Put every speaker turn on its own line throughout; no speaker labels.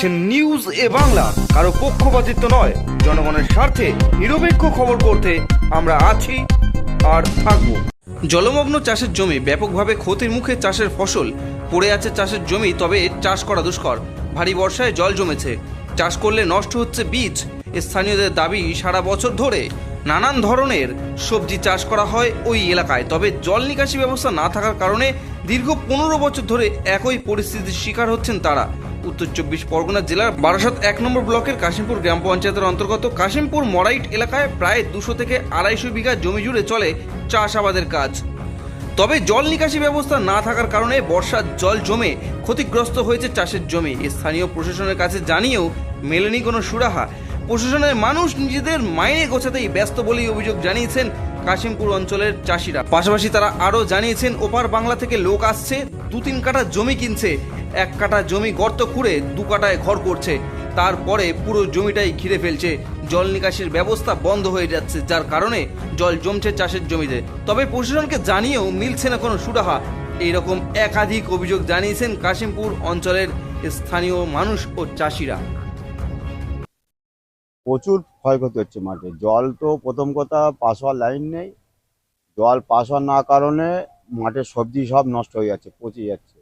দেখছেন নিউজ এ বাংলা। কারও পক্ষপাতিত্ব নয়। জনগণের স্বার্থে নিরপেক্ষ খবর করতে আমরা আছি আর থাকব। জলমগ্ন চাষের জমি ব্যাপকভাবে ক্ষতির মুখে চাষের ফসল। পড়ে আছে চাষের জমি, তবে চাষ করা দুষ্কর। ভারী বর্ষায় জল জমেছে। চাষ করলে নষ্ট হচ্ছে বীজ। স্থানীয়দের দাবি, সারা বছর ধরে নানান ধরনের সবজি চাষ করা হয় ওই এলাকায়। তবে জল নিকাশি ব্যবস্থা না থাকার কারণে দীর্ঘ পনেরো বছর ধরে একই পরিস্থিতির শিকার হচ্ছেন তারা। উত্তর চব্বিশ পরগনা জেলার বারাসাত এক নম্বর ব্লকের কাশিমপুর গ্রাম পঞ্চায়েতের অন্তর্গত কাশিমপুর মরাইট এলাকায় প্রায় দুশো থেকে আড়াইশো বিঘা জমি জুড়ে চলে চাষাবাদের কাজ। তবে জল নিকাশি ব্যবস্থা না থাকার কারণে বর্ষার জল জমে ক্ষতিগ্রস্ত হয়েছে চাষের জমি। স্থানীয় প্রশাসনের কাছে জানিয়েও মেলেনি কোনো সুরাহা। প্রশাসনের মানুষ নিজেদের মাইনে গোছাতেই ব্যস্ত বলেই অভিযোগ জানিয়েছেন কাশিমপুর অঞ্চলের চাষিরা। পাশাপাশি তারা আরও জানিয়েছেন, ওপার বাংলা থেকে লোক আসছে দু তিন কাঠা জমি কিনছে। এক কাঠা জমি গর্ত খুঁড়ে দু কাটায় ঘর করছে। তারপরে পুরো জমিটাই ঘিরে ফেলছে। জল নিকাশির ব্যবস্থা বন্ধ হয়ে যাচ্ছে, যার কারণে জল জমছে চাষের জমিতে। তবে প্রশাসনকে জানিয়েও মিলছে না কোনো সুরাহা। এইরকম একাধিক অভিযোগ জানিয়েছেন কাশিমপুর অঞ্চলের স্থানীয় মানুষ ও চাষিরা।
প্রচুর ক্ষয়ক্ষতি হচ্ছে মাঠে। জল তো প্রথম কথা পাস হওয়ার লাইন নেই। জল পাস হওয়ার না কারণে মাঠের সবজি সব নষ্ট হয়ে যাচ্ছে পচে যাচ্ছে।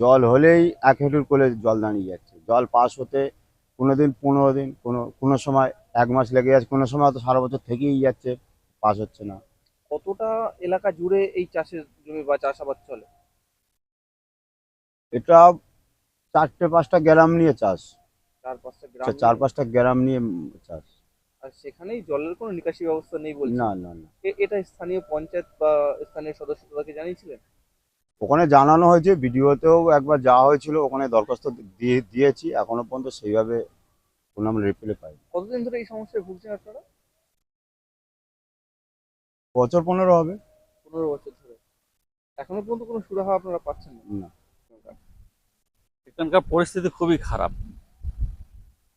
জল হলেই এক হেঁটুর কোলে জল দাঁড়িয়ে যাচ্ছে। জল পাস হতে কোনো দিন পনেরো দিন কোনো কোনো সময় এক মাস লেগে যাচ্ছে কোনো সময় তো সারা বছর থেকেই যাচ্ছে পাস হচ্ছে না।
কতটা এলাকা জুড়ে এই চাষের জমি বা চাষাবাদ চলে?
এটা চারটে পাঁচটা গ্রাম নিয়ে চাষ।
চার পাঁচটা গ্রাম
আচ্ছা, চার পাঁচটা গ্রাম নিয়ে চাষ।
আর সেখানেই জলের কোনো নিকাশি ব্যবস্থা নেই বলছে
না না না।
এটা স্থানীয় পঞ্চায়েত বা স্থানীয় সদস্য তাদেরকে জানিয়েছিলেন?
ওখানে জানানো হয়েছে ভিডিওতেও একবার যাওয়া হয়েছিল ওখানে দরখাস্ত দিয়ে দিয়েছি এখনও পর্যন্ত সেইভাবে কোনো আমরা রিপ্লাই পাই
কতদিন ধরে এই সমস্যায় ভুগছেন আপনারা?
বছর পনেরো হবে।
পনেরো বছর ধরে। এখনও পর্যন্ত কোনো সুরাহা আপনারা পাচ্ছেন না?
না।
এখানকার পরিস্থিতি খুবই খারাপ।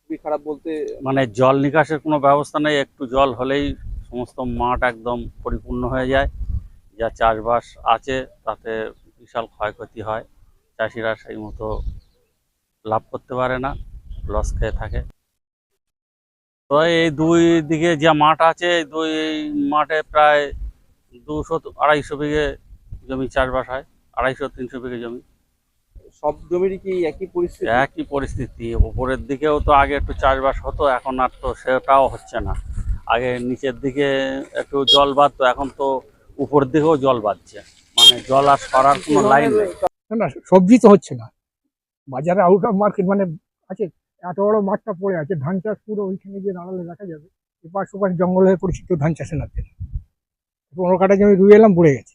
খুবই খারাপ বলতে
মানে জল নিকাশের কোনো ব্যবস্থা নেই, একটু জল হলেই সমস্ত মাঠ একদম পরিপূর্ণ হয়ে যায়। যা চাষবাস আছে, তাতে বিশাল ক্ষয়ক্ষতি হয়, চাষিরা সেই মতো লাভ করতে পারে না, লস খেয়ে থাকে। তো এই দুই দিকে যে মাঠ আছে, এই দুই মাঠে প্রায় দুশো আড়াইশো বিঘে জমি চাষবাস হয়, আড়াইশো, তিনশো বিঘে জমি।
সব জমিরই কি একই পরিস্থিতি?
একই পরিস্থিতি। উপরের দিকেও তো আগে একটু চাষবাস হতো এখন আর তো সেটাও হচ্ছে না। আগে নিচের দিকে একটু জল বাঁধতো এখন তো উপরের দিকেও জল বাঁধছে। মানে জল আর সরার কোনো লাইন নেই।
না সবজি তো হচ্ছে না। বাজারে আউট অফ মার্কেট মানে আছে এত বড় মাঠটা পড়ে আছে ধান চাষ পুরো ওইখানে গিয়ে দাঁড়ালে দেখা যাবে। এপাশ ওপাশ জঙ্গল হয়ে পরিচিত ধান চাষে না দেন পনেরো কাটা জমি রুই এলাম পড়ে গেছে।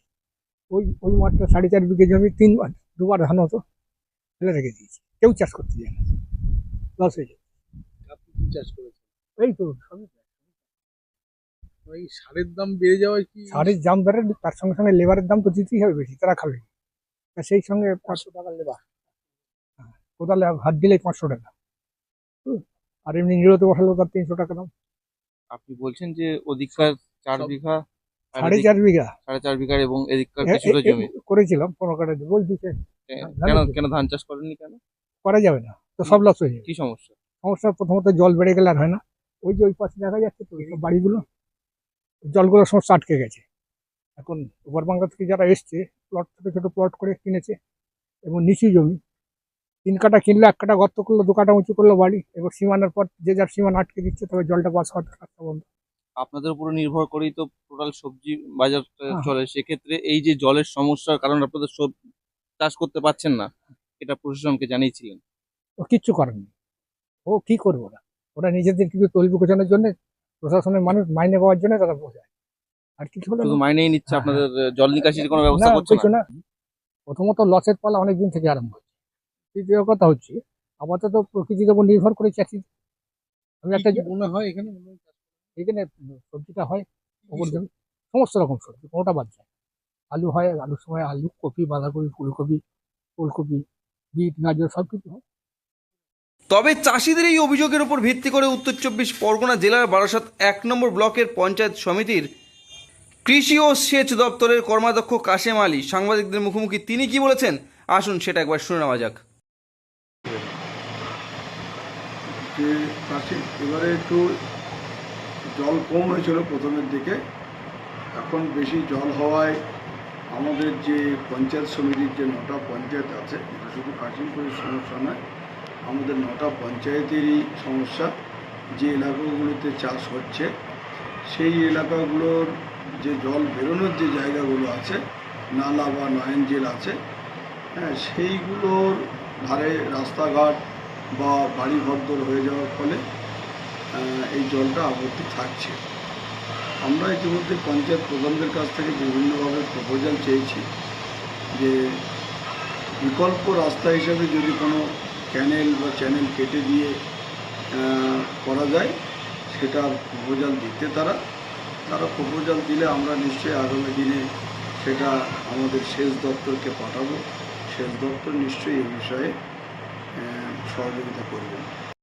ওই ওই মাঠটা সাড়ে চার বিঘে জমি তিনবার দুবার ধান হতো। ফেলে রেখে দিয়েছি। কেউ চাষ করতে যায় না। লস হয়ে যায়
আপনি কি চাষ করেছেন?
এই তো সবই চাষ।
সারের দাম বেড়ে যাওয়ায় কি
সারের দাম বেড়ে তার সঙ্গে সঙ্গে লেবারের দাম তো দিতেই হবে বেশি তারা খাবে। তা সেই সঙ্গে
পাঁচশো টাকা লেবা
কোদালে হাত দিলেই পাঁচশো টাকা। হুম। আর এমনি নিরতে বসালেও তার তিনশো টাকা দাম।
আপনি বলছেন যে অধিকার চার বিঘা আর
সাড়ে চার বিঘা।
সাড়ে চার বিঘার এবং এদিককার কিছুটা জমি।
করেছিলাম পনেরো কাটা বলছি
কেন কেন ধান চাষ করেননি কেন?
করা যাবে না তো সব লস হয়ে যাবে।
কি সমস্যা?
সমস্যা প্রথমত জল বেড়ে গেলে আর হয় না। ওই যে ওই পাশে দেখা যাচ্ছে তো ওইসব বাড়িগুলো জলগুলো সমস্ত আটকে গেছে। এখন উপর বাংলা থেকে যারা এসছে প্লট ছোটো ছোটো প্লট করে কিনেছে এবং নিচু জমি তিন কাটা কিনলে এক কাটা গর্ত করল দু কাটা উঁচু করল বাড়ি এবার সীমানার পর যে যার সীমানা আটকে দিচ্ছে তবে জলটা পাস হওয়ার রাস্তা বন্ধ।
আপনাদের উপরে নির্ভর করেই তো টোটাল সবজি বাজার
হ্যাঁ।
চলে সেক্ষেত্রে এই যে জলের সমস্যার কারণে আপনাদের সব চাষ করতে পারছেন না এটা প্রশাসনকে জানিয়েছিলেন।
ও কিচ্ছু করেনি ও কি করব ওরা? ওরা নিজেদের কিছু তৈরি গোছানোর জন্য প্রশাসনের মানুষ মাইনে পাওয়ার জন্য তারা বোঝায় আর কিছু হলো
শুধু মাইনেই নিচ্ছে
হ্যাঁ,
আপনাদের জল নিকাশির কোনো ব্যবস্থা করছে না?
প্রথমত লসের পালা অনেক দিন থেকে আরম্ভ হচ্ছে। দ্বিতীয় কথা হচ্ছে আপাতত প্রকৃতির উপর নির্ভর করে চাষি আমি একটা
মনে হয় এখানে? হয়
এখানে সবজিটা হয় ওপর জমি সমস্ত রকম সবজি কোনোটা বাদ যায়। আলু হয় আলুর সময় আলু কপি বাঁধাকপি ফুলকপি ফুলকপি বিট গাজর সব কিছু হয়।
তবে চাষিদের এই অভিযোগের উপর ভিত্তি করে উত্তর চব্বিশ পরগনা জেলার বারাসাত এক নম্বর ব্লকের পঞ্চায়েত সমিতির কৃষি ও সেচ দপ্তরের কর্মাধ্যক্ষ কাশেম আলী সাংবাদিকদের মুখোমুখি তিনি কি বলেছেন? আসুন সেটা একবার শুনে নেওয়া যাক।
এবারে একটু জল কম হয়েছিল প্রথমের দিকে, এখন বেশি জল হওয়ায় আমাদের যে পঞ্চায়েত সমিতির যে নটা পঞ্চায়েত আছে, এটা শুধু কাশিমপুরের সমস্যা নয়, আমাদের নটা পঞ্চায়েতেরই সমস্যা। যে এলাকাগুলোতে চাষ হচ্ছে, সেই এলাকাগুলোর যে জল বেরোনোর যে জায়গাগুলো আছে, নালা বা নয়ন জেল আছে হ্যাঁ সেইগুলোর ধারে রাস্তাঘাট বা বাড়ি ঘরদোর হয়ে যাওয়ার ফলে এই জলটা আবর্তি থাকছে। আমরা ইতিমধ্যে পঞ্চায়েত প্রধানদের কাছ থেকে বিভিন্নভাবে প্রপোজাল চেয়েছি যে বিকল্প রাস্তা হিসেবে যদি কোনো ক্যানেল বা চ্যানেল কেটে দিয়ে করা যায়, সেটার প্রপোজাল দিতে তারা। তারা প্রপোজাল দিলে আমরা নিশ্চয়ই আগামী দিনে সেটা আমাদের সেচ দপ্তরকে পাঠাবো। সেচ দপ্তর নিশ্চয়ই এই বিষয়ে সহযোগিতা করবে।